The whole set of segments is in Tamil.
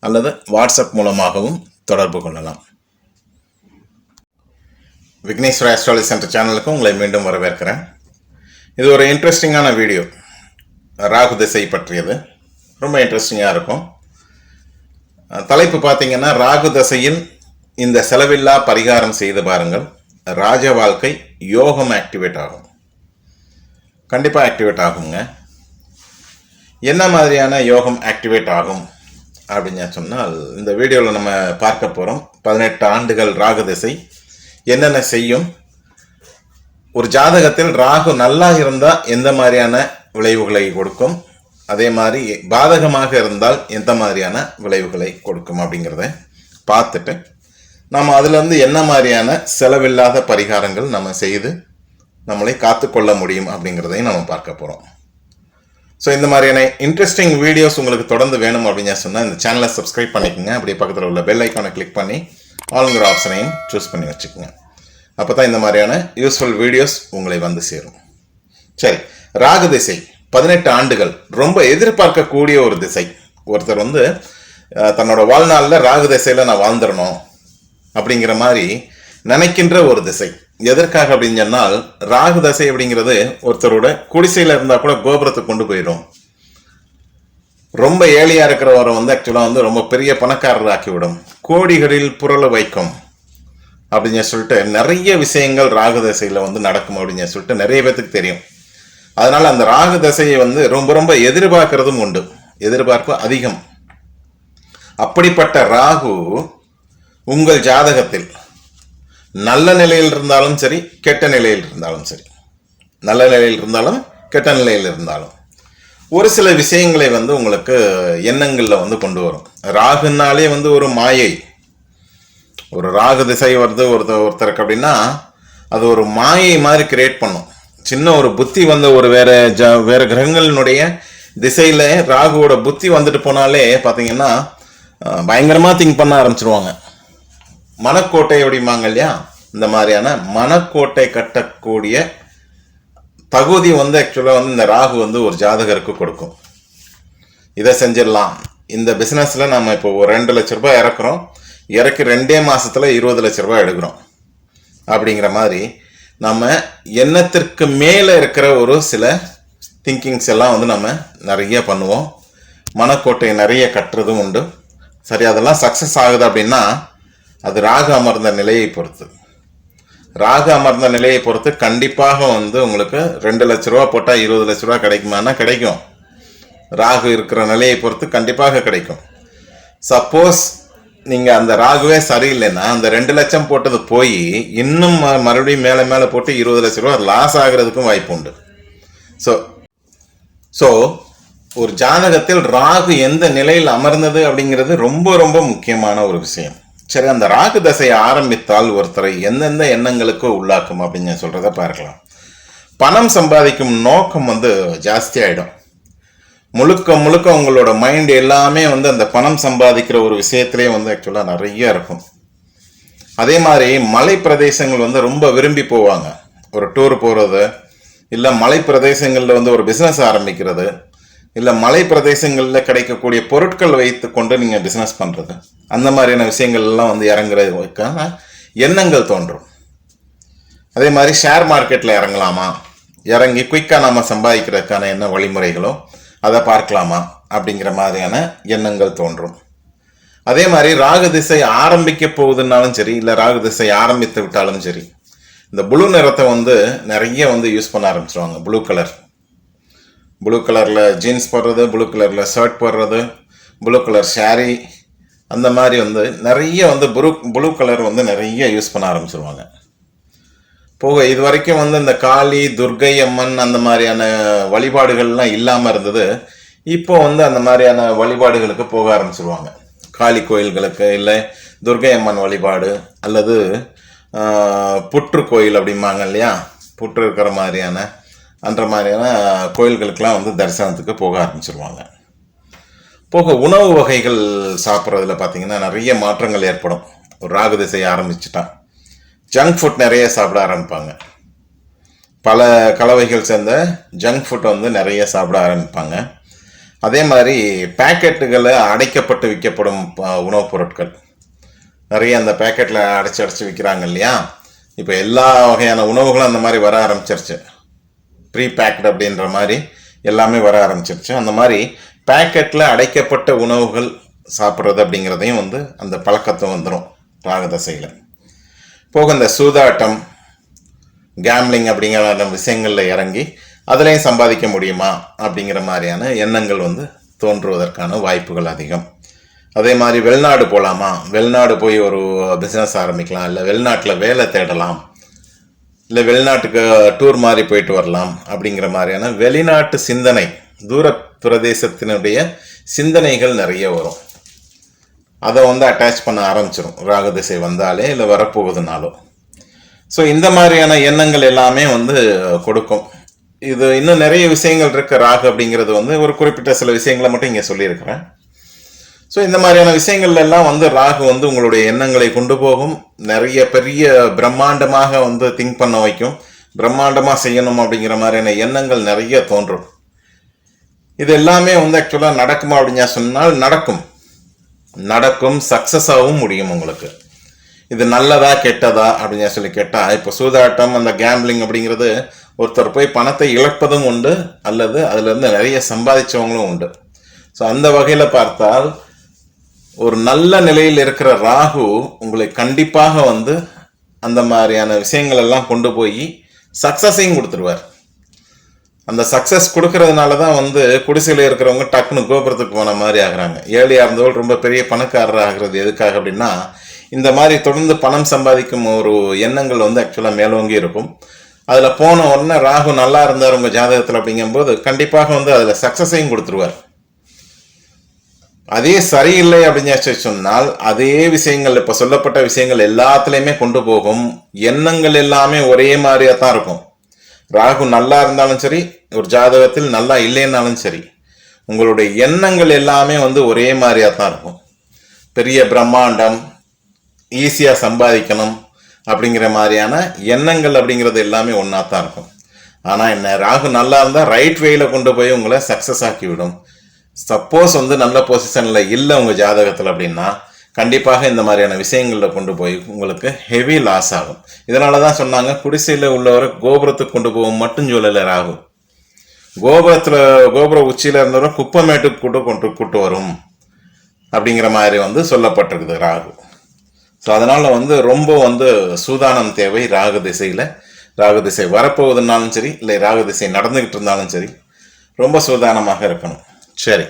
அல்லது வாட்ஸ்அப் மூலமாகவும் தொடர்பு கொள்ளலாம். விக்னேஸ்வர ஆஸ்ட்ராலஜி சென்டர் சேனலுக்கு உங்களை மீண்டும் வரவேற்கிறேன். இது ஒரு இன்ட்ரெஸ்டிங்கான வீடியோ ராகு திசை பற்றியது. ரொம்ப இன்ட்ரெஸ்டிங்காக இருக்கும். தலைப்பு பார்த்தீங்கன்னா ராகு தசையில் இந்த செலவில்லா பரிகாரம் செய்து பாருங்கள். ராஜ வாழ்க்கை யோகம் ஆக்டிவேட் ஆகும். கண்டிப்பாக ஆக்டிவேட் ஆகுங்க. என்ன மாதிரியான யோகம் ஆக்டிவேட் ஆகும்? அப்படின்னு சொன்னால் இந்த வீடியோவில் நம்ம பார்க்க போகிறோம் பதினெட்டு ஆண்டுகள் ராகு திசை. என்னென்ன செய்யும்? ஒரு ஜாதகத்தில் ராகு நல்லா இருந்தால் எந்த மாதிரியான விளைவுகளை கொடுக்கும்? அதே மாதிரி பாதகமாக இருந்தால் எந்த மாதிரியான விளைவுகளை கொடுக்கும் அப்படிங்கிறத பார்த்துட்டு நம்ம அதுலேருந்து என்ன மாதிரியான செலவில்லாத பரிகாரங்கள் நம்ம செய்து நம்மளை காத்துக்கொள்ள முடியும் அப்படிங்கிறதையும் நம்ம பார்க்க போகிறோம் ஸோ இந்த மாதிரியான இன்ட்ரெஸ்டிங் வீடியோஸ் உங்களுக்கு தொடர்ந்து வேணும் அப்படின்னு சொன்னால் இந்த சேனலை சப்ஸ்கிரைப் பண்ணிக்கோங்க. அப்படியே பக்கத்தில் உள்ள பெல் ஐக்கானை கிளிக் பண்ணி ஆளுங்கிற ஆப்ஷனையும் சூஸ் பண்ணி வச்சுக்கோங்க. அப்போ தான் இந்த மாதிரியான யூஸ்ஃபுல் வீடியோஸ் உங்களை வந்து சேரும். சரி ராகு திசை பதினெட்டு ஆண்டுகள். ரொம்ப எதிர்பார்க்கக்கூடிய ஒரு திசை. ஒருத்தர் வந்து தன்னோட வாழ்நாளில் ராகு திசையில் நான் வாழ்ந்துடணும் அப்படிங்கிற மாதிரி நினைக்கின்ற ஒரு திசை. எதற்காக அப்படின்னு சொன்னால் ராகு தசை அப்படிங்கிறது ஒருத்தரோட குடிசையில் இருந்தால் கூட கோபுரத்துக்கு கொண்டு போயிடும். ரொம்ப ஏழையா இருக்கிறவரை வந்து ஆக்சுவலாக வந்து ரொம்ப பெரிய பணக்காரர் ஆக்கிவிடும் கோடிகளில் புரள வைக்கும். அப்படின்னு சொல்லிட்டு நிறைய விஷயங்கள் ராகு தசையில் வந்து நடக்கும் அப்படின்னு சொல்லிட்டு நிறைய பேத்துக்கு தெரியும். அதனால அந்த ராகு தசையை வந்து ரொம்ப ரொம்ப எதிர்பார்க்கறதும் உண்டு. எதிர்பார்ப்பு அதிகம். அப்படிப்பட்ட ராகு உங்கள் ஜாதகத்தில் நல்ல நிலையில் இருந்தாலும் சரி கெட்ட நிலையில் இருந்தாலும் சரி. நல்ல நிலையில் இருந்தாலும் கெட்ட நிலையில் இருந்தாலும். ஒரு சில விஷயங்களை வந்து உங்களுக்கு எண்ணங்களில் வந்து கொண்டு வரும். ராகுனாலே வந்து ஒரு மாயை. ஒரு ராகு திசை வருது ஒருத்தர் ஒருத்தருக்கு அப்படின்னா அது ஒரு மாயை மாதிரி கிரியேட் பண்ணும். சின்ன ஒரு புத்தி வந்து ஒரு வேற ஜ வேற கிரகங்களினுடைய திசையில் ராகுவோட புத்தி வந்துட்டு போனாலே பார்த்தீங்கன்னா பயங்கரமாக திங்க் பண்ண ஆரம்பிச்சிருவாங்க. மனக்கோட்டை அப்படிம்பாங்க இல்லையா இந்த மாதிரியான மனக்கோட்டை கட்டக்கூடிய தகுதி வந்து ஆக்சுவலாக வந்து இந்த ராகு வந்து ஒரு ஜாதகருக்கு கொடுக்கும். இதை செஞ்சிடலாம். இந்த பிஸ்னஸில் நம்ம இப்போ ஒரு ரெண்டு லட்ச ரூபாய் இறக்குறோம். இறக்கி ரெண்டே மாதத்தில் இருபது லட்ச ரூபாய் எடுக்கிறோம். அப்படிங்கிற மாதிரி நம்ம எண்ணத்திற்கு மேலே இருக்கிற ஒரு சில திங்கிங்ஸ் எல்லாம் வந்து நம்ம நிறைய பண்ணுவோம். மனக்கோட்டை நிறைய கட்டுறதும் உண்டு. சரி அதெல்லாம் சக்ஸஸ் ஆகுது அப்படின்னா அது ராகு அமர்ந்த நிலையை பொறுத்து. ராகு அமர்ந்த நிலையை பொறுத்து கண்டிப்பாக வந்து உங்களுக்கு ரெண்டு லட்ச ரூபா போட்டால் இருபது லட்ச ரூபா கிடைக்குமானா கிடைக்கும். ராகு இருக்கிற நிலையை பொறுத்து கண்டிப்பாக கிடைக்கும். சப்போஸ் நீங்கள் அந்த ராகுவே சரியில்லைன்னா அந்த ரெண்டு லட்சம் போட்டது போய் இன்னும் ம- மறுபடியும் மேலே மேலே போட்டு இருபது லட்ச ரூபா லாஸ் ஆகிறதுக்கும் வாய்ப்பு உண்டு. ஸோ ஸோ ஒரு ஜாதகத்தில் ராகு எந்த நிலையில் அமர்ந்தது அப்படிங்கிறது ரொம்ப ரொம்ப முக்கியமான ஒரு விஷயம். சரி அந்த ராகு தசையை ஆரம்பித்தால் ஒருத்தரை எந்தெந்த எண்ணங்களுக்கு உள்ளாக்கும் அப்படின்னு சொல்கிறத பார்க்கலாம். பணம் சம்பாதிக்கும் நோக்கம் வந்து ஜாஸ்தி முழுக்க முழுக்க உங்களோட மைண்ட் எல்லாமே வந்து அந்த பணம் சம்பாதிக்கிற ஒரு விஷயத்திலே வந்து ஆக்சுவலாக நிறைய இருக்கும். அதே மாதிரி மலை பிரதேசங்கள் வந்து ரொம்ப விரும்பி போவாங்க. ஒரு டூர் போகிறது இல்லை மலை பிரதேசங்களில் வந்து ஒரு பிஸ்னஸ் ஆரம்பிக்கிறது இல்லை மலை பிரதேசங்களில் கிடைக்கக்கூடிய பொருட்கள் வைத்து கொண்டு நீங்கள் பிஸ்னஸ் பண்ணுறது அந்த மாதிரியான விஷயங்கள்லாம் வந்து இறங்குறதுக்கான எண்ணங்கள் தோன்றும். அதே மாதிரி ஷேர் மார்க்கெட்டில் இறங்கலாமா? இறங்கி குயிக்காக நம்ம சம்பாதிக்கிறதுக்கான என்ன வழிமுறைகளோ அதை பார்க்கலாமா? அப்படிங்கிற மாதிரியான எண்ணங்கள் தோன்றும். அதே மாதிரி ராகு திசை ஆரம்பிக்க போகுதுன்னாலும் சரி இல்லை ராகு திசை ஆரம்பித்து விட்டாலும் சரி இந்த ப்ளூ நிறத்தை வந்து நிறைய வந்து யூஸ் பண்ண ஆரம்பிச்சிருவாங்க ப்ளூ கலர். ப்ளூ கலரில் ஜீன்ஸ் போடுறது ப்ளூ கலரில் ஷர்ட் போடுறது ப்ளூ கலர் ஷாரி அந்த மாதிரி வந்து நிறைய வந்து ப்ளூ ப்ளூ கலர் வந்து நிறைய யூஸ் பண்ண ஆரம்பிச்சிருவாங்க. போக இது வரைக்கும் வந்து இந்த காளி துர்கை அம்மன் அந்த மாதிரியான வழிபாடுகள்லாம் இல்லாமல் இருந்தது. இப்போ வந்து அந்த மாதிரியான வழிபாடுகளுக்கு போக ஆரம்பிச்சிருவாங்க. காளி கோயில்களுக்கு இல்லை துர்கை அம்மன் வழிபாடு அல்லது புற்று கோயில் அப்படிம்பாங்க இல்லையா? புற்று இருக்கிற மாதிரியான அந்த மாதிரியான கோயில்களுக்கெல்லாம் வந்து தரிசனத்துக்கு போக ஆரம்பிச்சிருவாங்க. போக உணவு வகைகள் சாப்பிட்றதுல பார்த்தீங்கன்னா நிறைய மாற்றங்கள் ஏற்படும். ஒரு ராகு திசை ஆரம்பிச்சிட்டான் ஜங்க் ஃபுட் நிறைய சாப்பிட ஆரம்பிப்பாங்க. பல கலவைகள் சேர்ந்த ஜங்க் ஃபுட் வந்து நிறைய சாப்பிட ஆரம்பிப்பாங்க. அதே மாதிரி பேக்கெட்டுகளை அடைக்கப்பட்டு விற்கப்படும் உணவுப் பொருட்கள். நிறைய அந்த பேக்கெட்டில் அடைச்சி அடைச்சி விற்கிறாங்க இல்லையா? இப்போ எல்லா வகையான உணவுகளும் அந்த மாதிரி வர ஆரம்பிச்சிருச்சு. ப்ரீ பேக்டு அப்படின்ற மாதிரி எல்லாமே வர ஆரம்பிச்சிருச்சு. அந்த மாதிரி பேக்கெட்டில் அடைக்கப்பட்ட உணவுகள் சாப்பிட்றது அப்படிங்கிறதையும் வந்து அந்த பழக்கத்தை வந்துடும் ராகதசையில். போக இந்த சூதாட்டம் கேம்லிங் அப்படிங்கிற விஷயங்களில் இறங்கி அதுலேயும் சம்பாதிக்க முடியுமா அப்படிங்கிற மாதிரியான எண்ணங்கள் வந்து தோன்றுவதற்கான வாய்ப்புகள் அதிகம். அதே மாதிரி வெளிநாடு போகலாமா வெளிநாடு போய் ஒரு பிஸ்னஸ் ஆரம்பிக்கலாம் இல்லை வெளிநாட்டில் வேலை தேடலாம் இல்லை வெளிநாட்டுக்கு டூர் மாதிரி போயிட்டு வரலாம் அப்படிங்கிற மாதிரியான வெளிநாட்டு சிந்தனை தூர பிரதேசத்தினுடைய சிந்தனைகள் நிறைய வரும். அதை வந்து அட்டாச் பண்ண ஆரம்பிச்சிடும் ராகதிசை வந்தாலே இல்லை வரப்போகுதுனாலும். ஸோ இந்த மாதிரியான எண்ணங்கள் எல்லாமே வந்து கொடுக்கும். இது இன்னும் நிறைய விஷயங்கள் இருக்கு. ராகு அப்படிங்கிறது வந்து ஒரு குறிப்பிட்ட சில விஷயங்களை மட்டும் இங்கே சொல்லியிருக்கிறேன். ஸோ இந்த மாதிரியான விஷயங்கள்ல எல்லாம் வந்து ராகு வந்து உங்களுடைய எண்ணங்களை கொண்டு போகும். நிறைய பெரிய பிரம்மாண்டமாக வந்து திங்க் பண்ண வைக்கும். பிரம்மாண்டமாக செய்யணும் அப்படிங்கிற மாதிரியான எண்ணங்கள் நிறைய தோன்றும். இது எல்லாமே வந்து ஆக்சுவலாக நடக்குமா அப்படின்னா சொன்னால் நடக்கும். நடக்கும் சக்ஸஸாகவும் முடியும் உங்களுக்கு. இது நல்லதா கெட்டதா அப்படின்னு சொல்லி கேட்டால் இப்போ சூதாட்டம் அந்த கேம்பிளிங் அப்படிங்கிறது ஒருத்தர் போய் பணத்தை இழப்பதும் உண்டு அல்லது அதுலேருந்து நிறைய சம்பாதிச்சவங்களும் உண்டு. ஸோ அந்த வகையில் பார்த்தால் ஒரு நல்ல நிலையில் இருக்கிற ராகு உங்களை கண்டிப்பாக வந்து அந்த மாதிரியான விஷயங்கள் எல்லாம் கொண்டு போய் சக்ஸஸையும் கொடுத்துருவார். அந்த சக்ஸஸ் கொடுக்கறதுனால தான் வந்து குடிசையில் இருக்கிறவங்க டக்குன்னு கோபுரத்துக்கு போன மாதிரி ஆகுறாங்க. ஏழையாக இருந்தவள் ரொம்ப பெரிய பணக்காரர் ஆகிறது எதுக்காக அப்படின்னா இந்த மாதிரி தொடர்ந்து பணம் சம்பாதிக்கும் ஒரு எண்ணங்கள் வந்து ஆக்சுவலாக மேலோங்கி இருக்கும். அதில் போன உடனே ராகு நல்லா இருந்தார் உங்கள் ஜாதகத்தில் அப்படிங்கும்போது கண்டிப்பாக வந்து அதில் சக்ஸஸையும் கொடுத்துருவார். அதே சரியில்லை அப்படின்னு சொன்னால் அதே விஷயங்கள் இப்போ சொல்லப்பட்ட விஷயங்கள் எல்லாத்துலேயுமே கொண்டு போகும். எண்ணங்கள் எல்லாமே ஒரே மாதிரியா தான் இருக்கும். ராகு நல்லா இருந்தாலும் சரி ஒரு ஜாதகத்தில் நல்லா இல்லைன்னாலும் சரி உங்களுடைய எண்ணங்கள் எல்லாமே வந்து ஒரே மாதிரியாக தான் இருக்கும். பெரிய பிரம்மாண்டம் ஈஸியாக சம்பாதிக்கணும் அப்படிங்கிற மாதிரியான எண்ணங்கள் அப்படிங்கிறது எல்லாமே ஒன்றா தான் இருக்கும். ஆனால் என்ன ராகு நல்லா இருந்தால் ரைட் வேயில் கொண்டு போய் உங்களை சக்ஸஸ் ஆக்கி விடும் சப்போஸ் வந்து நல்ல பொசிஷனில் இல்லை உங்கள் ஜாதகத்தில் அப்படின்னா கண்டிப்பாக இந்த மாதிரியான விஷயங்களில் கொண்டு போய் உங்களுக்கு ஹெவி லாஸ் ஆகும். இதனால தான் சொன்னாங்க குடிசையில் உள்ளவரை கோபுரத்துக்கு கொண்டு போகும் மட்டும் சொல்லலை ராகு. கோபுரத்தில் கோபுர உச்சியில் இருந்தவரை குப்பமேட்டுக்கு கூட்டு கொண்டு கூட்டு வரும். அப்படிங்கிற மாதிரி வந்து சொல்லப்பட்டிருக்குது ராகு. ஸோ அதனால் வந்து ரொம்ப வந்து சூதானம் தேவை ராகு திசையில். ராகு திசை வரப்போகுதுனாலும் சரி இல்லை ராகு திசை நடந்துக்கிட்டு இருந்தாலும் சரி ரொம்ப சூதானமாக இருக்கணும். சரி.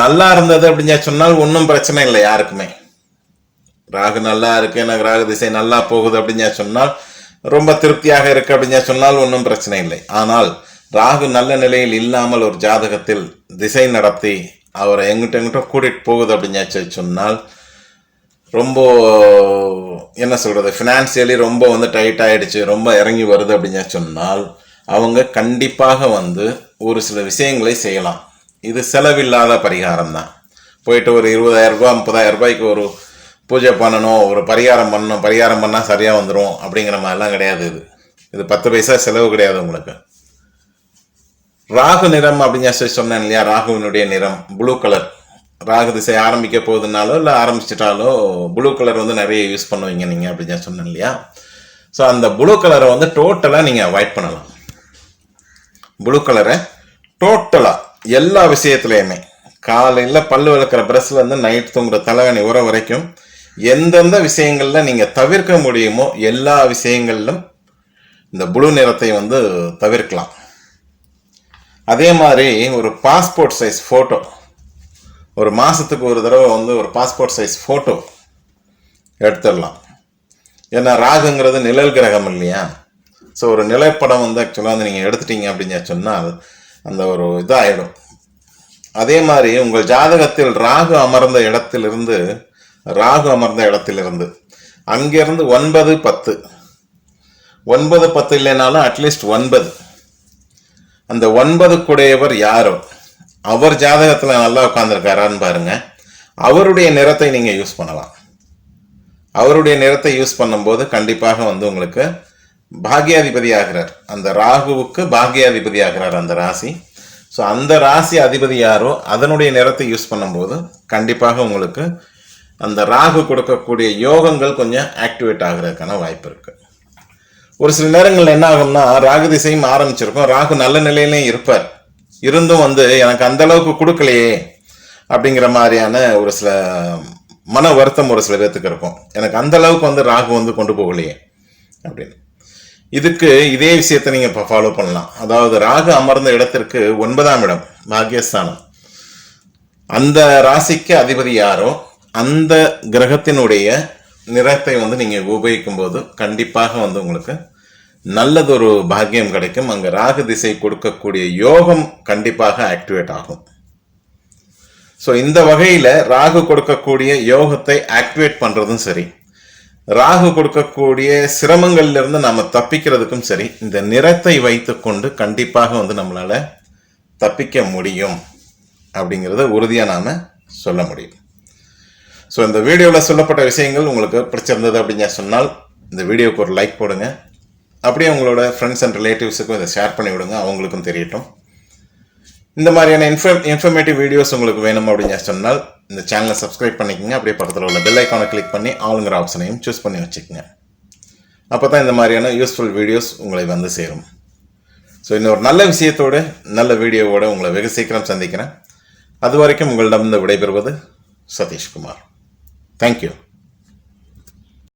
நல்லா இருந்தது அப்படின்னு சொன்னால் ஒன்றும் பிரச்சனை இல்லை யாருக்குமே. ராகு நல்லா இருக்கு எனக்கு ராகு திசை நல்லா போகுது அப்படின்னு சொன்னால் ரொம்ப திருப்தியாக இருக்கு அப்படின்னு சொன்னால் ஒன்றும் பிரச்சனை இல்லை. ஆனால் ராகு நல்ல நிலையில் இல்லாமல் ஒரு ஜாதகத்தில் திசை நடத்தி அவரை எங்கிட்ட எங்கிட்ட கூட்டிட்டு போகுது அப்படின்னு சொன்னால் ரொம்ப என்ன சொல்கிறது ஃபினான்சியலி ரொம்ப வந்து டைட் ஆகிடுச்சு ரொம்ப இறங்கி வருது அப்படின்னு சொன்னால் அவங்க கண்டிப்பாக வந்து ஒரு சில விஷயங்களை செய்யலாம். இது செலவில்லாத பரிகாரம் தான் போயிட்டு ஒரு இருபதாயிரம் ரூபாய் முப்பதாயிரம் ரூபாய்க்கு ஒரு பூஜை பண்ணணும் ஒரு பரிகாரம் பண்ணணும் பரிகாரம் பண்ணால் சரியாக வந்துடும் அப்படிங்கிற மாதிரிலாம் கிடையாது இது. இது பத்து பைசா செலவு கிடையாது உங்களுக்கு. ராகு நிறம் அப்படின்னு சொல்லி சொன்னேன் இல்லையா? ராகுவினுடைய நிறம் ப்ளூ கலர் ராகு திசை ஆரம்பிக்க போகுதுனாலோ இல்லை ஆரம்பிச்சிட்டாலோ ப்ளூ கலர் வந்து நிறைய யூஸ் பண்ணுவீங்க நீங்கள் அப்படின்னு சொன்னேன் இல்லையா? ஸோ அந்த ப்ளூ கலரை வந்து டோட்டலாக நீங்கள் அவாய்ட் பண்ணலாம். ப்ளூ கலரை டோட்டலாக எல்லா விஷயத்துலையுமே. காலையில் பல்லு விளக்குற ப்ரெஸ்ல இருந்து நைட் தூங்குற தலைவணி உற வரைக்கும் எந்தெந்த விஷயங்களில் நீங்கள் தவிர்க்க முடியுமோ எல்லா விஷயங்களிலும் இந்த ப்ளூ நிறத்தை வந்து தவிர்க்கலாம். அதே மாதிரி ஒரு பாஸ்போர்ட் சைஸ் ஃபோட்டோ ஒரு மாதத்துக்கு ஒரு தடவை வந்து ஒரு பாஸ்போர்ட் சைஸ் ஃபோட்டோ எடுத்துடலாம். ஏன்னா ராகுங்கிறது நிழல் கிரகம் இல்லையா? ஸோ ஒரு நிலைப்படம் வந்து ஆக்சுவலாக வந்து நீங்கள் எடுத்துட்டீங்க அப்படின்னு சொன்னால் அந்த ஒரு இதாகிடும் அதே மாதிரி உங்கள் ஜாதகத்தில் ராகு அமர்ந்த இடத்திலிருந்து ராகு அமர்ந்த இடத்திலிருந்து அங்கிருந்து ஒன்பது பத்து. ஒன்பது பத்து இல்லைனாலும் அட்லீஸ்ட் ஒன்பது. அந்த ஒன்பதுக்குடையவர் யாரோ? அவர் ஜாதகத்தில் நல்லா உட்காந்துருக்காரான்னு பாருங்க. அவருடைய நிறத்தை நீங்கள் யூஸ் பண்ணலாம். அவருடைய நிறத்தை யூஸ் பண்ணும்போது கண்டிப்பாக வந்து உங்களுக்கு பாக்யாதிபதி ஆகிறார் அந்த ராகுவுக்கு பாக்யாதிபதி ஆகிறார் அந்த ராசி. ஸோ அந்த ராசி அதிபதி யாரோ அதனுடைய நிறத்தை யூஸ் பண்ணும்போது கண்டிப்பாக உங்களுக்கு அந்த ராகு கொடுக்கக்கூடிய யோகங்கள் கொஞ்சம் ஆக்டிவேட் ஆகிறதுக்கான வாய்ப்பு இருக்குது ஒரு சில நேரங்களில் என்ன ஆகும்னா ராகு திசையும் ஆரம்பிச்சிருக்கும். ராகு நல்ல நிலையிலே இருப்பார். இருந்தும் வந்து எனக்கு அந்த அளவுக்கு கொடுக்கலையே அப்படிங்கிற மாதிரியான ஒரு சில மன வருத்தம் ஒரு சில பேர்த்துக்கு இருக்கும். எனக்கு அந்த அளவுக்கு வந்து ராகு வந்து கொண்டு போகலையே அப்படின்னு. இதுக்கு இதே விஷயத்தை நீங்க இப்போ ஃபாலோ பண்ணலாம். அதாவது ராகு அமர்ந்த இடத்திற்கு ஒன்பதாம் இடம் பாக்கியஸ்தானம் அந்த ராசிக்கு அதிபதி யாரோ அந்த கிரகத்தினுடைய நிறத்தை வந்து நீங்க உபயோகிக்கும் போது கண்டிப்பாக வந்து உங்களுக்கு நல்லதொரு பாக்கியம் கிடைக்கும். அங்க ராகு திசை கொடுக்கக்கூடிய யோகம் கண்டிப்பாக ஆக்டிவேட் ஆகும். ஸோ இந்த வகையில் ராகு கொடுக்கக்கூடிய யோகத்தை ஆக்டிவேட் பண்ணுறதும் சரி. ராகு கொடுக்கக்கூடிய சிரமங்கள்லேருந்து இருந்து தப்பிக்கிறதுக்கும் சரி இந்த நிறத்தை வைத்துக்கொண்டு கண்டிப்பாக வந்து நம்மளால் தப்பிக்க முடியும் அப்படிங்கிறத உறுதியாக நாம் சொல்ல முடியும். ஸோ இந்த வீடியோவில் சொல்லப்பட்ட விஷயங்கள் உங்களுக்கு பிடிச்சிருந்தது அப்படின்னு சொன்னால் இந்த வீடியோவுக்கு ஒரு லைக் போடுங்க. அப்படியே உங்களோட ஃப்ரெண்ட்ஸ் அண்ட் ரிலேட்டிவ்ஸுக்கும் இதை ஷேர் பண்ணி விடுங்க அவங்களுக்கும் தெரியட்டும். இந்த மாதிரியான இன்ஃபர் இன்ஃபர்மேட்டிவ் வீடியோஸ் உங்களுக்கு வேணும் அப்படின்னு சொன்னால் இந்த சேனலை சப்ஸ்கிரைப் பண்ணிக்கோங்க. அப்படியே பக்கத்தில் உள்ள பெல் ஐக்கானை கிளிக் பண்ணி ஆளுங்கிற ஆப்ஷனையும் சூஸ் பண்ணி வச்சுக்கோங்க. அப்போ தான் இந்த மாதிரியான யூஸ்ஃபுல் வீடியோஸ் உங்களை வந்து சேரும். ஸோ இன்னொரு நல்ல விஷயத்தோடு நல்ல வீடியோவோட உங்களை வெகு சீக்கிரம் சந்திக்கிறேன். அது வரைக்கும் உங்களிடம் விடைபெறுவது சதீஷ்குமார். தேங்க்யூ